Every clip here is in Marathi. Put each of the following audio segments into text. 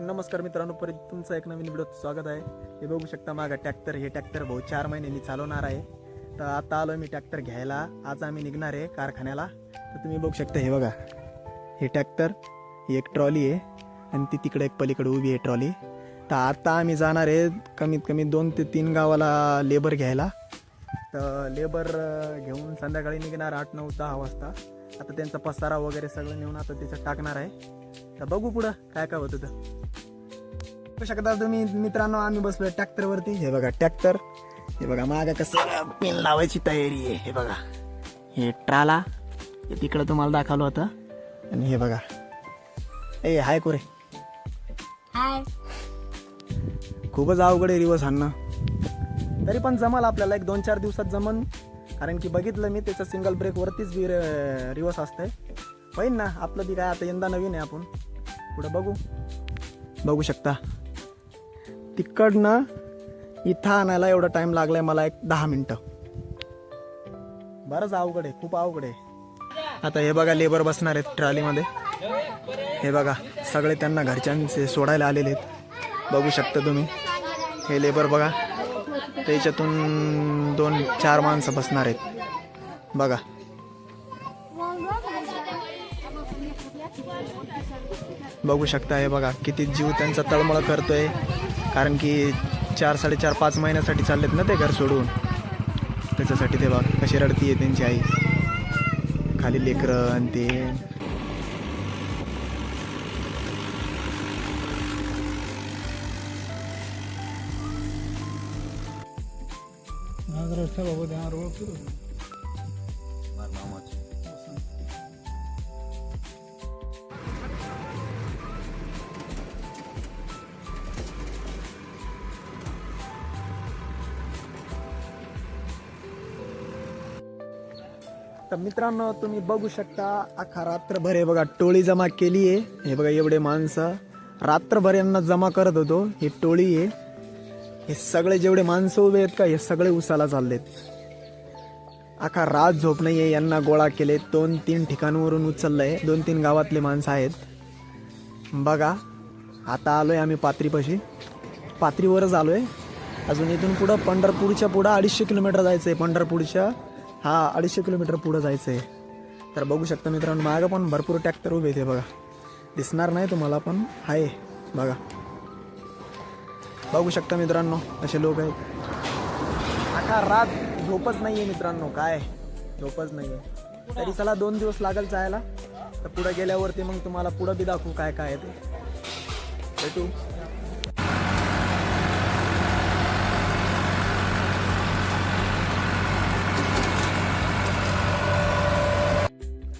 नमस्कार मित्रांनो परत तुमचं एक नवीन व्हिडिओ स्वागत आहे. हे बघू शकता मागा ट्रॅक्टर हे ट्रॅक्टर भाऊ चार महिन्यांनी चालवणार आहे. तर आता आलो मी ट्रॅक्टर घ्यायला. आज आम्ही निघणार आहे कारखान्याला. तर तुम्ही बघू शकता हे बघा. हे ट्रॅक्टर ही एक ट्रॉली आहे. आणि ती तिकडे एक पलीकडे उभी आहे ट्रॉली तर आता आम्ही जाणार आहे कमीत कमी दोन ते तीन गावाला लेबर घ्यायला. तर लेबर घेऊन संध्याकाळी निघणार आठ नऊ दहा वाजता. आता त्यांचा पसारा वगैरे सगळं नेऊन आता त्याच्यात टाकणार आहे. तर बघू पुढं काय काय होतं तर बघू शकता तुम्ही मित्रांनो आम्ही बसलोय ट्रॅक्टर वरती. हे बघा ट्रॅक्टर हे बघा मागा कसं पिन लावायची तयारी आहे. हे बघा हे ट्राला. हे तिकडं तुम्हाला दाखवलं होतं. आणि हे बघा. ए हाय कोरे. हाय. खूपच अवघड आहे रिवर्स हाणणं. तरी पण जमल आपल्याला एक दोन चार दिवसात जमन. कारण की बघितलं मी त्याचं सिंगल ब्रेक वरतीच बी रिवर्स असतंय. होईन ना आपलं बी काय आता यंदा नवीन आहे आपण. पुढं बघू. बघू शकता. तिकडनं इथं आणायला एवढा टाइम लागलाय मला एक दहा मिनटं. बरंच अवघड आहे खूप अवघड आहे. आता हे बघा लेबर बसणार आहेत ट्रॉलीमध्ये. हे बघा सगळे त्यांना घरच्यांचे सोडायला आलेले आहेत. बघू शकता तुम्ही. हे लेबर बघा त्याच्यातून दोन चार माणसं बसणार आहेत. बघा. बघू शकता हे बघा किती जीव त्यांचा तळमळ करतोय. कारण की चार साडेचार पाच महिन्यासाठी चाललेत ना ते घर सोडून. त्याच्यासाठी ते बघा कशी रडतीये त्यांची आई. खाली लेकरं आणि ते. तर मित्रांनो तुम्ही बघू शकता अख्खा रात्रभर हे बघा टोळी जमा केली आहे. हे बघा एवढे माणसं. रात्रभर यांना जमा करत होतो. ही टोळी आहे. हे सगळे जेवढे माणसं उभे आहेत का हे सगळे उसाला चाललेत. अख्खा रात झोप नाही आहे यांना गोळा केले. दोन तीन ठिकाणावरून उचललंय. दोन तीन गावातले माणसं आहेत. बघा आता आलोय आम्ही पात्रीपाशी. पात्रीवरच आलोय. अजून इथून पुढं पंढरपूरच्या पुढं अडीचशे किलोमीटर जायचंय पंढरपूरच्या. हा अडीचशे किलोमीटर पुढं जायचं आहे तर बघू शकता मित्रांनो मागं पण भरपूर ट्रॅक्टर उभे ते बघा. दिसणार नाही तुम्हाला पण आहे बघा. बघू शकता मित्रांनो असे लोक आहेत. आता रात झोपच नाही आहे मित्रांनो काय? झोपच नाहीये. तरी चला दोन दिवस लागेल जायला. तर पुढं गेल्यावरती मग तुम्हाला पुढं बी दाखवू काय काय आहे ते. भेटू.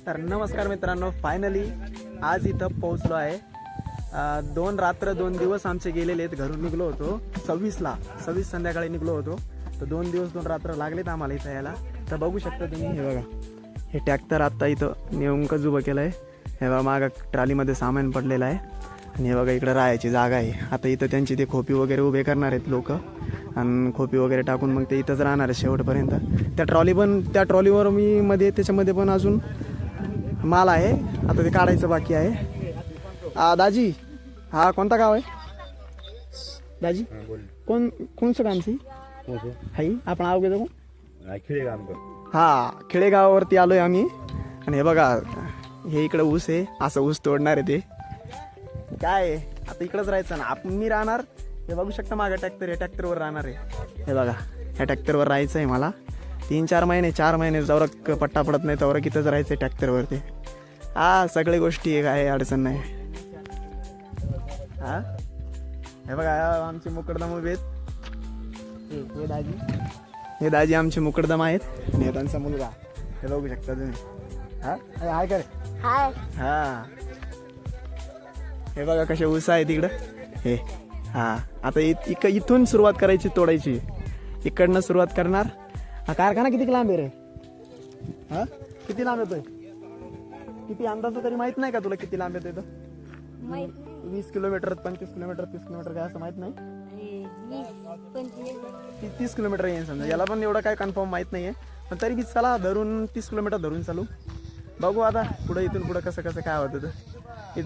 तर नमस्कार मित्रांनो फायनली आज इथं पोहोचलो आहे. दोन रात्र दोन दिवस आमचे गेलेले आहेत. घरून निघलो होतो. सव्वीसला सव्वीस संध्याकाळी निघलो होतो. तर दोन दिवस दोन रात्र लागलेत आम्हाला इथं यायला. तर बघू शकता तुम्ही हे बघा. हे ट्रॅक्टर आत्ता इथं नेमकंच उभं केलं आहे हे बघा मागं ट्रॉलीमध्ये सामान पडलेलं आहे. आणि हे बघा इकडं राहायची जागा आहे. आता इथं त्यांची ते खोपी वगैरे उभे करणार आहेत लोक. आणि खोपी वगैरे टाकून मग ते इथंच राहणार आहे शेवटपर्यंत. त्या ट्रॉली पण त्या ट्रॉलीवर मी मध्ये त्याच्यामध्ये पण अजून माल आहे. आता ते काढायचं बाकी आहे. आ, दाजी हा कोणता गाव आहे? दाजी कोण कोणचं गामची हाई आपण आव घेतो काम हा खेडेगावावरती आलोय आम्ही. आणि हे बघा हे इकडे ऊस आहे. असं ऊस तोडणार आहे ते. काय आहे? आता इकडंच राहायचं ना. आपण मी राहणार हे बघू शकता मागं ट्रॅक्टर हे ट्रॅक्टरवर राहणार आहे. हे बघा ह्या ट्रॅक्टरवर राहायचं आहे मला. तीन चार महिने चार महिने जवळ पट्टा पडत नाही तेवढं किथंच राहायचं आहे ट्रॅक्टरवरती हा सगळी गोष्टी आहे काय अडचण नाही. हा? हे बघा आमचे मुकडदम उभे आहेत. हे- दाजी. हे दाजी आमचे मुकडदम आहेत. आणि हे त्यांचा मुलगा. हे बघू शकता तुम्ही. हा? हाय करे हाय. हा. हे बघा कसे ऊस आहे तिकडं हे. हा. आता इथून सुरुवात करायची तोडायची. इकडनं सुरुवात करणार. हा कारखाना किती लांब आहे रे? हा? किती लांब येतोय? किती अंदाज तरी माहीत नाही का तुला किती लांब येतोय नाही वीस किलोमीटर पंचवीस किलोमीटर तीस किलोमीटर काय असं माहीत नाही? तीस किलोमीटर येईल समजा. याला पण एवढं काय कन्फर्म माहीत नाहीये. पण तरी बी चला धरून तीस किलोमीटर धरून चालू. बघू आता पुढे इथून पुढे कसं कसं काय होतं ते.